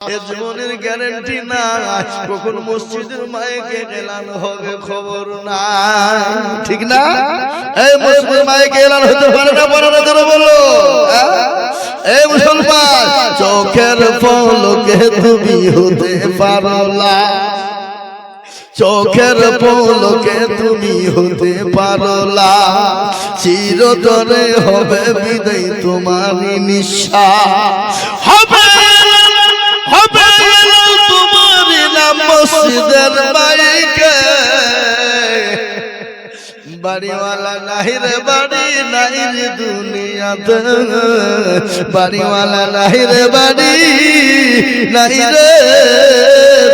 জীবনের গ্যারান্টি না কখন মসজিদের এলান হবে খবর ঠিক না? এই মসজিদের এলান হতে পারে না না বলো? এই মুসলমান, চোখের পলকে তুমি হতে পারো না। চোখের পলকে তুমি হতে পারলা চিরতরে হবে বিদায় তোমার হবে হবে মসজিদের বাইকে বাড়িওয়ালা নাহি রে বাড়ি নাই রে দুনিয়াতে। বাড়িওয়ালা নাহি রে বাড়ি নাই রে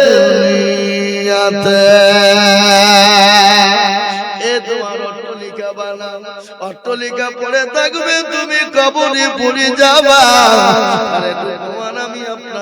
দুনিয়াতে। এ তোমার অট্টলিকা বানাও। অট্টলিকা পড়ে থাকবে তুমি কবরে পড়ে যাবা। আরে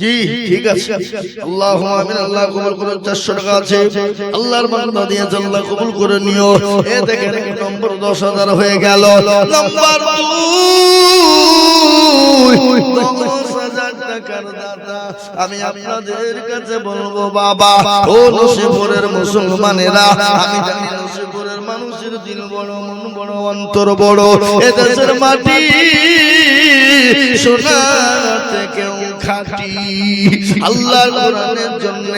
জি আল্লাহ আল্লাহর কবুল করে নিও। হয়ে গেল। আমি আপনাদের কাছে বলব, বাবা, ও নসিপুরের মুসলমানেরা, আমি জানি নসিপুরের মানুষের দিল বড়, মন বড়, অন্তর বড়। এ দেশের মাটি সোনাতে কেউ খাটি আল্লাহ কোরআনের জন্য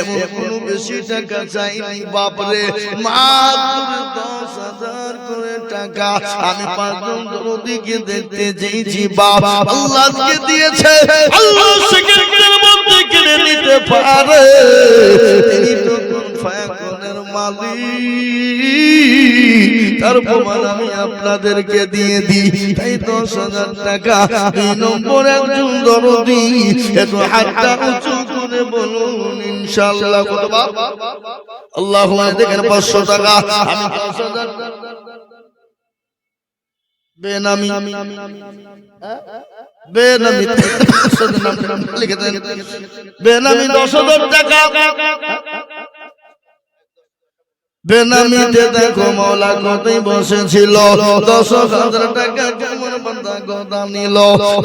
এমন কোনো বেশি টাকা চাইনি বাপরে মাত্র দশ হাজার করে টাকা আমি পাঁচজন দিকে দেখতে চেয়েছি বাবা আল্লাহকে দিয়েছে আল্লাহ সেকেন্ডের মধ্যে কিনে নিতে পারে তিনি ফায়াকুনের মালিক। তার প্রমাণ আমি আপনাদেরকে দিয়ে দিই। তাই দশ হাজার টাকা দুই নম্বর একজন দরদি। একটু হাতটা উঁচু করে বলুন ইনশাল্লাহ কত আল্লাহ দেখেন পাঁচশো টাকা। আমি দশ হাজার। বেনামি। বেনামি। বেনামি দশ হাজার টাকা। বেনামিতে দেখো মৌলা কতই বসেছিল। দশ হাজার টাকা কেমন বান্দা কথা নিল।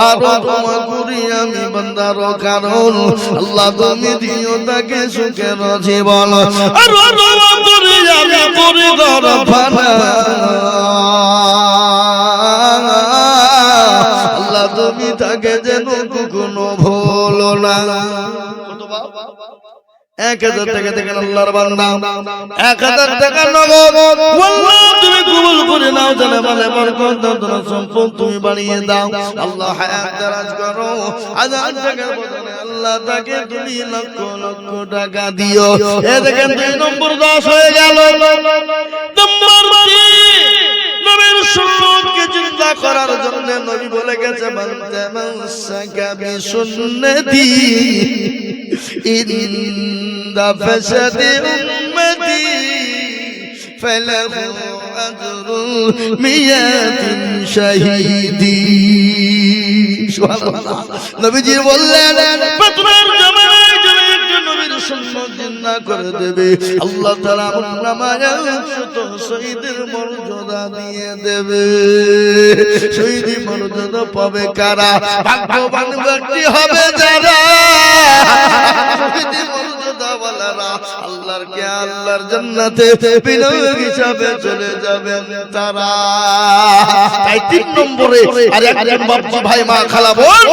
আর তোমা করি আমি বান্দার কারণ। আল্লাহ তুমি দিও তাকে সুখের জীবন। আর করি আমি করি ঘর ফানা। আল্লাহ তুমি তাকে যেন কখনো ভুলো না। এক হাজার টাকা দেখেন আল্লাহর বান্দা এক হাজার টাকা নগদ তুমি কবুল করে নাও জানে বলে বরকত দাও তোমার সম্পদ তুমি বাড়িয়ে দাও আল্লাহ হায়াত দারাজ করো হাজার টাকার বদলে আল্লাহ তাকে তুমি লক্ষ লক্ষ টাকা দিও এ দেখেন দুই নম্বর দশ হয়ে গেল নম্বর নবীর সুন্নতকে চিন্তা করার জন্য নবী বলে গেছে বান্দা মাসাকা বিসুন্নতি عند فسد أمتي فله أجر مئات شهيد নবীজি বললেন প্রথমের জামানায় যদি একজন জিন্দা করে দেবে। আল্লাহ তাআলা আমার শত শহীদের মর্যাদা দিয়ে দেবে। শহীদ মর্যাদা পাবে কারা? ভাগ্যবান ব্যক্তি হবে যারা। আল্লাহর কে আল্লাহর জান্নাতে বিনয় হিসাবে চলে যাবেন তারা। তাই তিন নম্বরে আর একজন বাপ্পা ভাই মা খালা বল।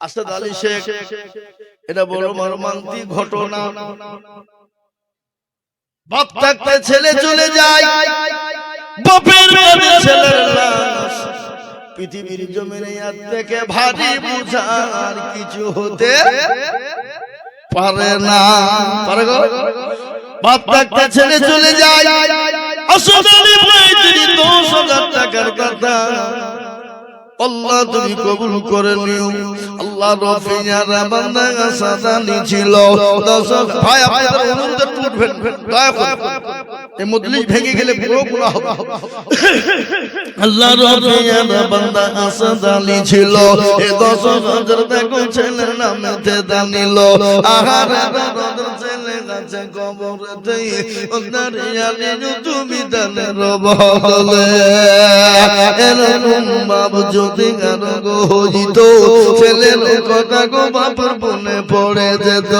আসাদ আলী শেখ এটা বড় মর্মান্তিক ঘটনা। বাপ থাকতে ছেলে চলে যায়। বাপের ছেলের লাশ। পৃথিবীর জমিনে আর থেকে ভারী বুঝার কিছু হতে পারে না। পারে গো? বাপ থাকতে ছেলে চলে যায়। আসলে দশ হাজার টাকার কথা। আল্লাহ তুমি কবুল করে নিও। আল্লাহ রফিয়ারা বান্দা সাদানি ছিল দর্শক, ভাই আপনাদের অনুরোধে টুটবেন দয়া করে। এই মজলিস ভেঙে গেলে পুরো গুনাহ হবে। আল্লাহ রফিয়ারা বান্দা সাদানি ছিল এ দর্শক হাজার দেখো ছেলে নামেতে দানিল আহার ছেলে গাছে কবরেতে। ওদারিয়ালি তুমি দানের বদলে। এরকম বাপ যদি গো হইত, ছেলের কথা গো মনে পড়ে যেত।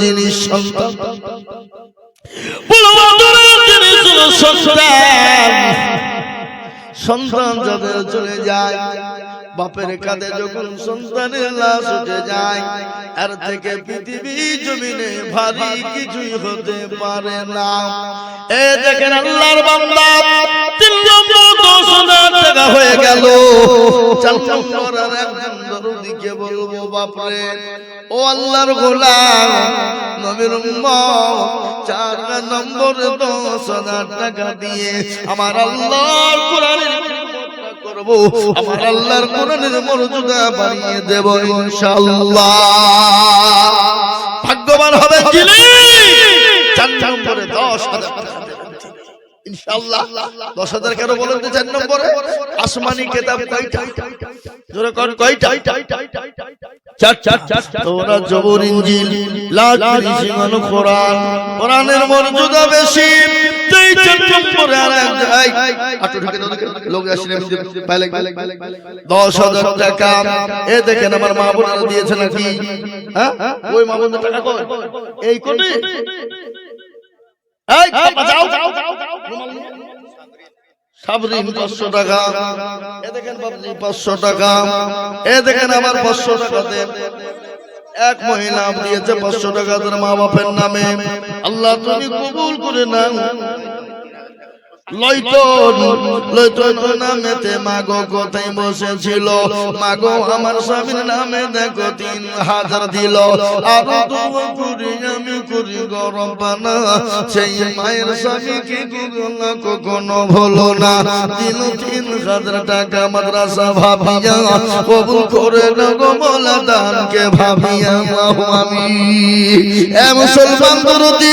জিনিস বড় আদরের জিনিস সন্তান সন্তান যাদের চলে যায় বাপের কাঁধে যখন সন্তানের লাশ উঠে যায় আর থেকে পৃথিবী জমিনে ভারী কিছুই হতে পারে না। এ দেখেন আল্লাহর বান্দা তিন নম্বর দশ হাজার টাকা হয়ে গেল। নম্বর আর একজন দরদিকে বলব বাপরে ও আল্লাহর গোলাম নবীর উম্মত চার নম্বর দশ হাজার টাকা দিয়ে আমার আল্লাহর কোরআনের করব। আমার আল্লাহর কোরআনের মর্যাদা বাড়িয়ে দেব ইনশাআল্লাহ। ভাগ্যবান হবে যিনি চার নম্বরে দশ হাজার টাকা। দেবেন। ইনশাআল্লাহ। দশ হাজার কেন বলেন তো চার নম্বরে? আসমানি কেতাব কয়টা? জোরে কর কয়টা? চার চার চার তোরা জবর ইঞ্জিল লাল সিমান কোরআন। কোরআনের মর্যাদা বেশি। তুই চার নম্বরে আর এক যাই আটো ঢুকে লোক আসলে আমি পাইলে দশ হাজার টাকা। এ দেখেন আমার মা বোনেরা দিয়েছে নাকি? হ্যাঁ? ওই মা বোনদের টাকা কই এই কোটি এই যাও সাবরিন পাঁচশো টাকা। এ দেখেন বাবলি পাঁচশো টাকা। এ দেখেন আমার পাঁচশো টাকা দেন। এক মহিলা দিয়েছে পাঁচশো টাকা তার মা বাপের নামে। আল্লাহ তুমি কবুল করে নাও লইতন লইতন নামেতে মাগো কোথায় বসেছিল। মাগো আমার স্বামীর নামে দেখো তিন হাজার দিল। আর করি আমি করি গরম পানা। সেই মায়ের স্বামীকে কখনো ভুলো না। দিল তিন হাজার টাকা মাদ্রাসা ভাবিয়া কবুল করে নগো মোলা দানকে ভাবিয়া আমি। এ মুসলমান দরদি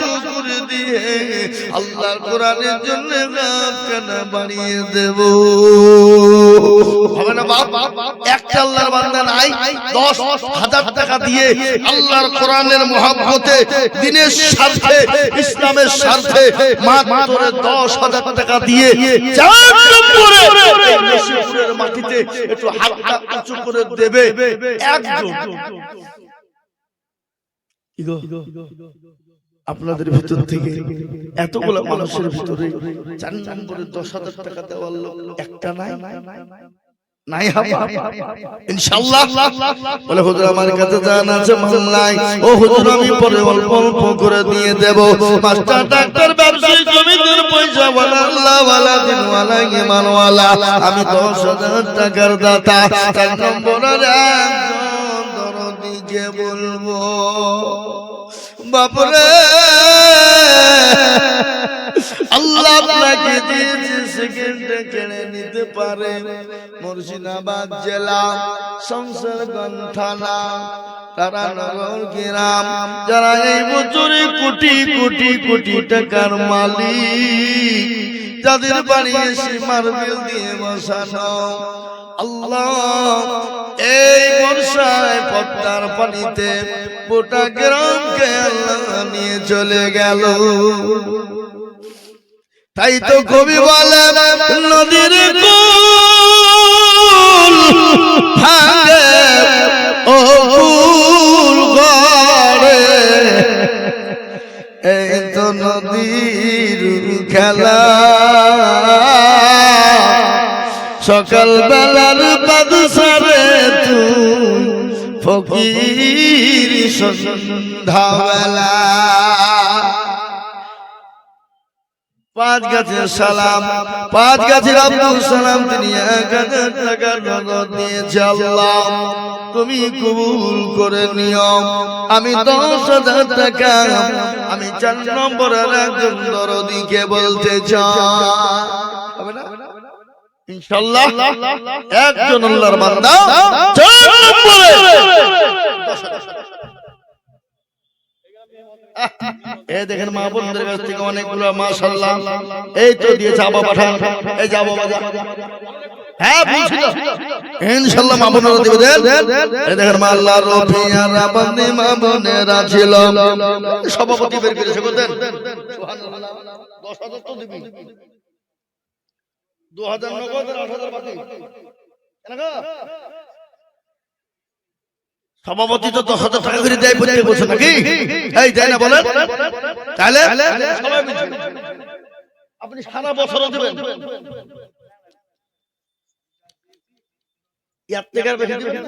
আল্লাহর কোরআনের জন্য কেনা বাড়িয়ে দেব। হবে না বাপ? একটা আল্লাহর বান্দা নাই, দশ হাজার টাকা দিয়ে আল্লাহর কোরআনের মহাব্বতে, দিনের স্বার্থে, ইসলামের স্বার্থে মাত্র দশ হাজার টাকা দিয়ে মাটিতে একটু করে দেবে। একজন। কি গো? আপনাদের ভিতর থেকে এতগুলো মানুষের ভিতরে চার নম্বরে দশ হাজার টাকা দেওয়ার লোক একটা নাই? নাই? ইনশাআল্লাহ। বলে হুজুর আমার কাছে জান আছে মহল্লায় ও হুজুর আমি পরে অল্প অল্প করে দিয়ে দেব। মাস্টার ডাক্তার ব্যবসায়ী জমিদার পয়সা ওয়ালা আল্লাহ ওয়ালা দিন ওয়ালা ইমান ওয়ালা আমি দশ হাজার টাকার দাতা। চার নম্বরের একজন দরদিকে বলব। বাপরে। আল্লাহ আপনাকে দিয়েছে সেকেন্ডে কেড়ে নিতে পারে। মুর্শিদাবাদ জেলা সংসারগঞ্জ থানা তারানগর গ্রাম। যারা এই বছরে কোটি কোটি কোটি টাকার মালিক, যাদের বাড়ি এসে মার্বেল দিয়ে বসানো। আল্লাহ পদ্মার পানিতে গোটা গ্রামকে নিয়ে চলে গেল। তাই তো কবি বলে নদীর কুল ভাঙে, ও খেলা। সকাল ফকির সন্ধ্যাবেলা। পাঁচ গাছের সালাম পাঁচ গাছের আব্দুল সালাম তিনি এক হাজার টাকা নগদ দিয়েছে আল্লাহ। তুমি কবুল করে নিও। আমি দশ হাজার টাকা, আমি চার নম্বরের একজন দরদিকে বলতে চাই। হবে না? ইনশাআল্লাহ। একজন আল্লাহর বান্দা। চার নম্বরে এ দেখেন মা বোনদের কাছ থেকে অনেকগুলো মাশাআল্লাহ। এই তো দিয়েছে আবা পাঠান। এই যে আবা বাজা হ্যাঁ বলছি তো। ইনশাআল্লাহ মা বোনেরা দিবে দেন এই দেখেন মা আল্লাহ রফিয়ারা বান্দে মা বোনেরা ছিল। সভাপতি বের করেছে গো দেন সুবহানাল্লাহ। 10000 তো দিবি। 2000 নগদ আর 8000 বাকি। কেন গো? সভাপতি তো দশ হাজার টাকা করে দেয় প্রত্যেক বছর নাকি? এই দেয় না বলেন? তাহলে? আপনি সারা বছরও দেবেন। এর থেকে আর বেশি দিবেন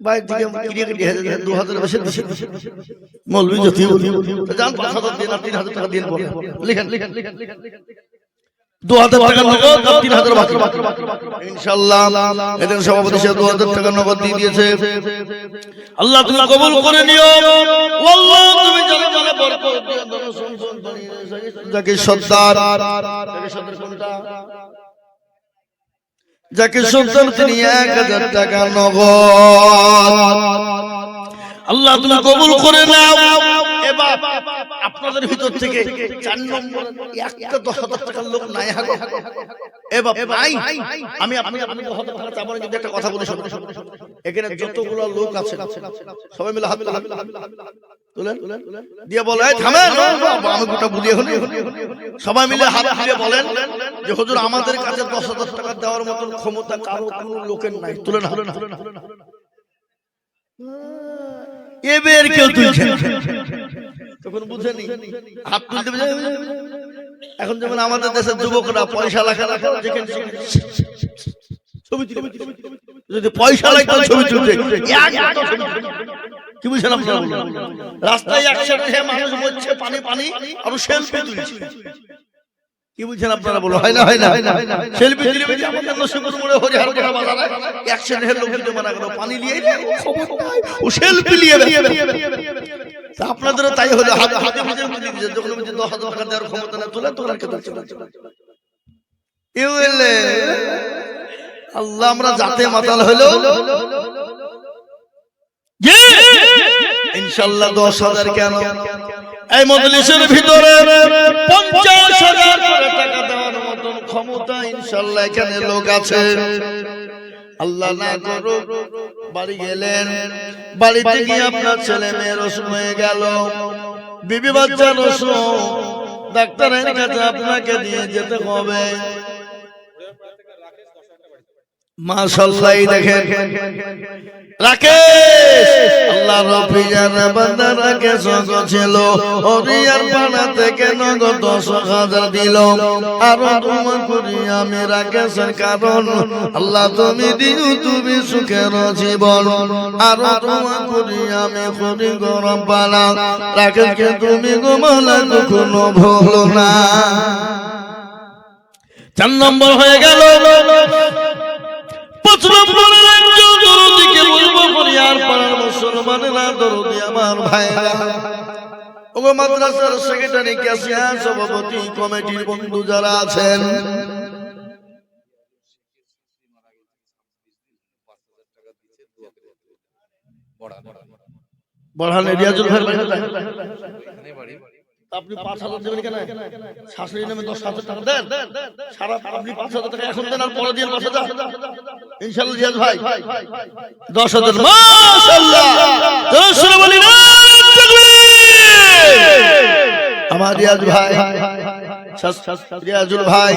বাইরে থেকে কিনে কিনে হাজার হাজার, দু হাজার বেশি দিছে। মৌলভী জ্যোতি যান পাঁচ হাজার দিন আর তিন হাজার টাকা দিন পরে। লিখেন লিখেন লিখেন লিখেন। দু হাজার টাকা নগদ আর তিন হাজার বাকি? ইনশাল্লাহ এদের সভাপতি সে দু হাজার টাকা নগদ দিয়ে দিয়েছে। আল্লাহ তুমি কবুল করে নিও। আল্লাহ তুমি জানে জানে বরকত। দিও ধন সম্পদ যাকে সর্দার যাকে সর্দার কোনটা যাকে সন্তান তিনি এক হাজার টাকা নগদ। আল্লাহ তুমি কবুল করে নাও। এবার আপনাদের ভিতর থেকে চার নম্বর একটা দশ হাজার টাকার লোক নাই হাগো এবার ভাই আমি আপনি আপনি দশ হাজার টাকা চাবো না, একটা কথা বলি শুনুন। এখানে যতগুলো লোক আছে সবাই মিলে হাত তুলেন। দিয়ে বলে "এই থামেন। আমি গোটা বুঝি এখন সবাই মিলে হাত দিয়ে বলেন যে হুজুর আমাদের কাছে দশ হাজার টাকা দেওয়ার মতন ক্ষমতা কারও কোনো লোকের নাই। তুলেন হাত। এবার কেউ তুলছে তখন বুঝেনি। হাত তুলতে এখন যেমন আমাদের দেশের যুবকরা পয়সা লাখা লাখা যেখানে ছবি যদি পয়সা লাগতো ছবি তুলতে। একটা ছবি তুলতে। কি বুঝছেন আপনারা রাস্তায় একসাথে মানুষ মরছে পানি পানি আর সেলফি তুলছে। কি বুঝছেন আপনারা বলো হয় না হয় না সেলফি তুলে বলছে আমাদের নসিবুর মোড়ে হরিহর কোটা বাজারে অ্যাক্সিডেন্টের লোক যদি মারা গেল পানি নিয়ে খবর নাই ও সেলফি নিয়ে তা আপনাদেরও তাই হলো। হাতে হাতে বুঝে তুলে দিয়েছে। যখন বুঝে দশ হাজার টাকা দেওয়ার ক্ষমতা না তুলে তোলার কে তুলছে ইউলে আল্লাহ আমরা জাতে মাতাল হলো। ইনশাল্লাহ দশ হাজার কেন? এই মজলিসের ভিতরে পঞ্চাশ হাজার টাকা দেওয়ার মতন ক্ষমতা ইনশাল্লাহ এখানে লোক আছে। আল্লাহ না করো বাড়ি গেলেন, বাড়িতে গিয়ে আপনার ছেলে মেয়ের রসুন হয়ে গেল। বিবি বাচ্চা রসুন ডাক্তারের কাছে আপনাকে নিয়ে যেতে হবে। মাশাআল্লাহ, এই দেখেন। রাকেশ! আল্লাহ রফি জানা রাকেশ ছিল পানা দশ হাজার দিল? আর রাকেশের কারণ। আল্লাহ তুমি দিও, তুমি সুখের জীবন। আর তোমার করি আমি করি গরম পালা রাকেশকে তুমি গোমালা কখনো ভুলো না। চার নম্বর হয়ে গেল। নম্বরের একজন দরদিকে বলব পরিয়ার পাড়ার মুসলমানেরা দরদি আমার ভাইরা। ওগো মাদ্রাসার সেক্রেটারি ক্যাশিয়ার সভাপতি কমিটির বন্ধু যারা আছেন। বড়হানে রিয়াজুল ভাই বাড়ি কোথায়? আপনি পাঁচ হাজার দেবেন কেন শাশুড়ি নামে দশ হাজার টাকা দেন সারা আপনি পাঁচ হাজার টাকা এখন দেন আর পরে দিয়ে পাঁচ হাজার ইনশাল্লাহ রিয়াজ ভাই দশ হাজার আমার রিয়াজ ভাই রিয়াজুল ভাই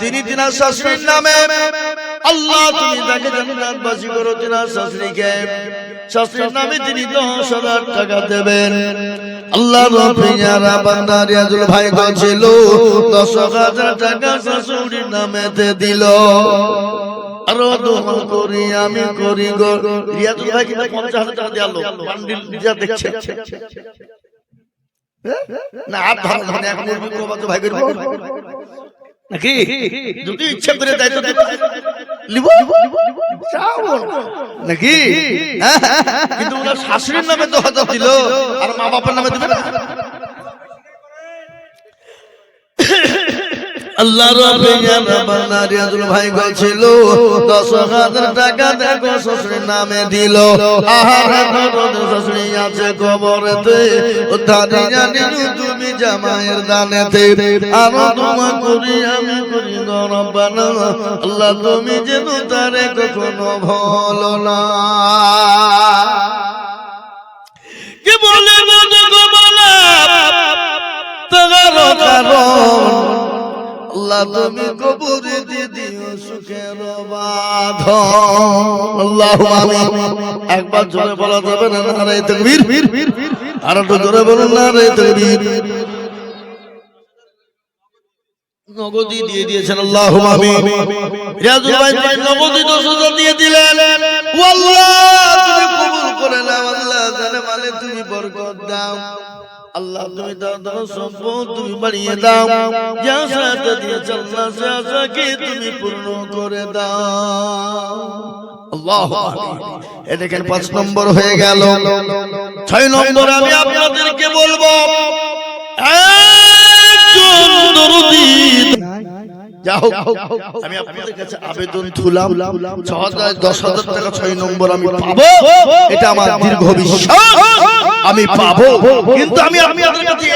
তিনি তিনার শাশুড়ির নামে আল্লাহ, তুমি তাকে জান্নাতবাসী করো তিনার শাশুড়িকে শাশুড়ির নামে তিনি দশ হাজার টাকা দেবেন। আল্লাহ রফিয়ারা বান্দা রিয়াজুল ভাই গেছিল দশ হাজার টাকা শাশুড়ির নামেতে দিল। আরও দোয়া করি, আমি করি গো। রিয়াজুল ভাই কিন্তু পঞ্চাশ হাজার টাকা দেওয়ালো বান্ডিল যা দেখছে। না হাত ধরো তো ভাই নাকি? যদি ইচ্ছা করে দেয় তো লিব নাকি? হ্যাঁ? কিন্তু ওনার শাশুড়ির নামে তো হয়তো দিল আর মা বাবার নামে দিবে না আল্লাহ রিয়াজুল ভাই গেছিল দশ হাজার টাকা দেখো শ্বশুরের নামে দিল। আহার শ্বশুরি আছে কবরেতে। উদ্ধারি জানি তুমি জামাইয়ের দানেতে। আরও তোমা করি আমি করি আল্লাহ তুমি যেন তারে কখনো ভালো না। কি বলে বলে? কারণ আল্লাহ তুমি কবরে দিও সুখের আল্লাহ একবার জোরে বলা যাবে না নারাই তকবীর। আর একটু জোরে বলুন নারাই তকবীর। নগদি দিয়ে দিয়েছেন, আল্লাহ রিয়াজুল ভাই তুমি নগদি দশ হাজার দিয়ে দিলেন। আল্লাহ তুমি কবুল করে নাও, আল্লাহ জানে মানে তুমি বরকত দাও। আল্লাহ তুমি দাও সম্পদ তুমি বাড়িয়ে দাও। যা সাথে দিয়েছ আল্লাহ সে আশাকে তুমি পূর্ণ করে দাও। আল্লাহ এ দেখেন পাঁচ নম্বর হয়ে গেল। ছয় নম্বর আমি আপনাদেরকে বলব একজন দরদি যাও আমি আপনাদের কাছে আবেদন তুলাম। ছ হাজার দশ হাজার টাকা ছয় নম্বর আমি পাবো। এটা আমার দীর্ঘ বিশ্বাস। আমি পাবো। কিন্তু আমি আপনাদের কাছে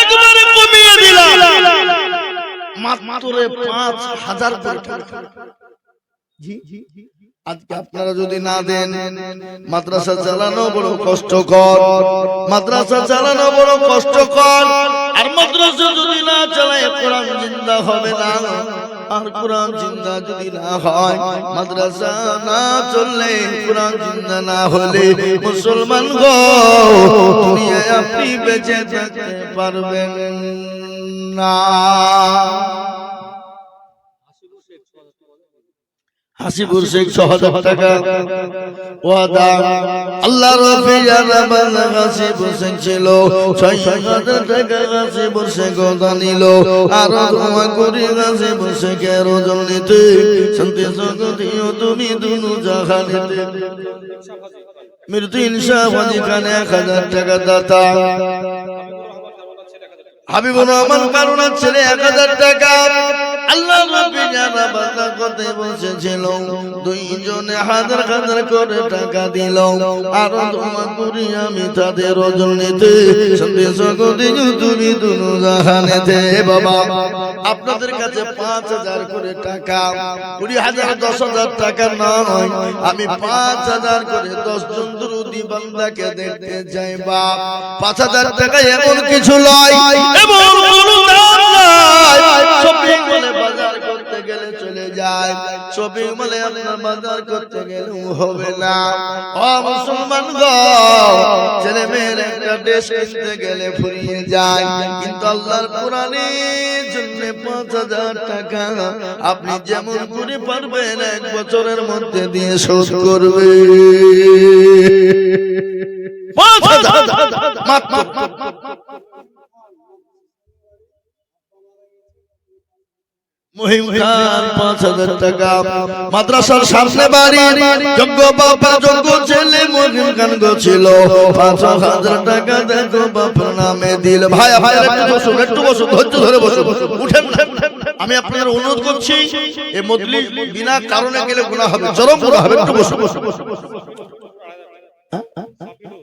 একবারে কমিয়ে দিলাম। মাত্র পাঁচ হাজার আজকে আপনারা যদি না দেন মাদ্রাসা চালানো বড় কষ্টকর। মাদ্রাসা চালানো বড় কষ্টকর। আর মাদ্রাসা যদি না চালায় কোরআন জিন্দা হবে না। আর কোরআন জিন্দা যদি না হয়, মাদ্রাসা না চললে, কোরআন জিন্দা না হলে মুসলমান গো, দুনিয়ায় আপনি বেঁচে থাকতে পারবেন না। হাসিপুর শেখ ছ হাজার টাকা। ওয়াদা। আল্লাহ রফি জানাবান হাসিপুর শেখ ছিল। ছয় হাজার টাকা হাসিপুর শেখ নিল আর তোমা করি হাসিপুর শেখের ওজন নিতে শান্তি জগতিও তুমি দুনু জাহানিতে মৃত্যু ইনসাফাজি খানে এক হাজার টাকা দাতা। হাবিবুর রহমান কারুনার ছেলে এক হাজার টাকা। টাকা আমি আপনাদের কাছে পাঁচ হাজার করে টাকা, কুড়ি হাজার, দশ হাজার টাকা আমি পাঁচ হাজার করে দশ জন দুরুদি বান্দাকে দেখতে যাই বাপ। পাঁচ হাজার টাকা এমন কিছু লয় দাম শপিং মলে বাজার করতে গেলে চলে যায়। শপিং মলে আপনার বাজার করতে গেলে হবে না। ও মুসলমান গো ছেলে মেয়ের একটা ড্রেস কিনতে গেলে ফুরিয়ে যায়। কিন্তু আল্লাহর কোরআনের জন্য পাঁচ হাজার টাকা আপনি যেমন করে পারবেন এক বছরের মধ্যে দিয়ে শোধ করবে। মাত্র। মহিম খান পাঁচ হাজার টাকা? মাদ্রাসার সামনে বাড়ি যোগ্য বাবা যোগ্য ছেলে মহিম খান গো ছিল পাঁচ হাজার টাকা দেখো বাবার নামে দিল। ভাই ভাই একটু বসুন একটু বসুন ধৈর্য ধরে বসুন। উঠেন। উঠেন আমি আপনাদের অনুরোধ করছি মজলিস বিনা কারণে গেলে গুনাহ হবে চরম গুনাহ হবে। একটু বসুন।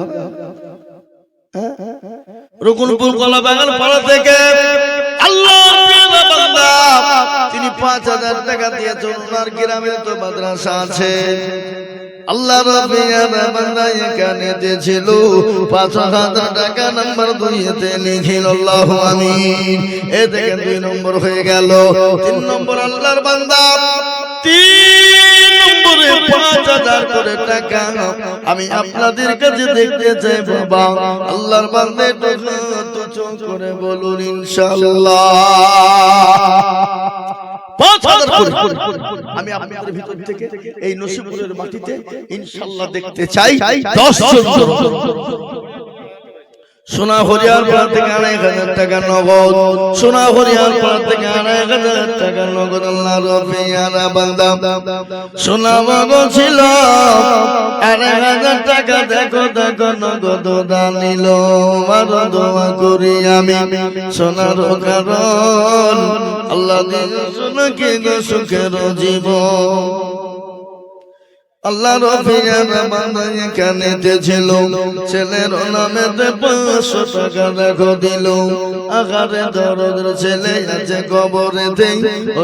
হবে। হ্যাঁ? কলা বাগান পাড়া থেকে তিনি পাঁচ হাজার টাকা দিয়েছেন ওনার গ্রামে তো মাদ্রাসা আছে। আল্লাহ ছিল পাঁচ হাজার টাকা নাম্বার দুইতে লিখিল আল্লাহ আমিন। এ থেকে দুই নম্বর হয়ে গেল। তিন নম্বর আল্লাহর বান্দা, তিন নম্বরে পাঁচ হাজার করে টাকা আমি আপনাদের কাছে দেখতে চাই বাবা আল্লাহর বান্দে তুচ্ছ করে বলুন ইনশাআল্লাহ করে আমি আপনাদের ভিতর থেকে এই নসিবপুরের মাটিতে ইনশাল্লাহ দেখতে চাই। দশ সোনা হরিয়ার পাড়া থেকে আড়াই হাজার টাকা নগদ। সোনা হরিয়ার পাড়া থেকে আড়াই হাজার টাকা নগদ। আল্লাহ রফিয়ারা বান্দা। সোনা মগ ছিল আড়াই হাজার টাকা দেখো দেখো, নগদ দানিল মার দোয়া করি আমি, সোনার কারণ। আল্লাহ দিন সোনাকে গো সুখের জীবন। আল্লাহ রফিয়ার বান্দা এখানে ছিল ছেলের নামে পাঁচশো টাকা দেখো দিল। আগারে দরদ ছেলে আছে কবরে দেই ও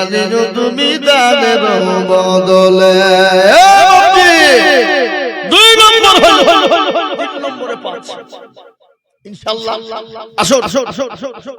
আলি তুমি দানের বদলে। দুই নম্বর হলো নম্বরে পাঁচ। ইনশাআল্লাহ। আসো আসো আসো আসো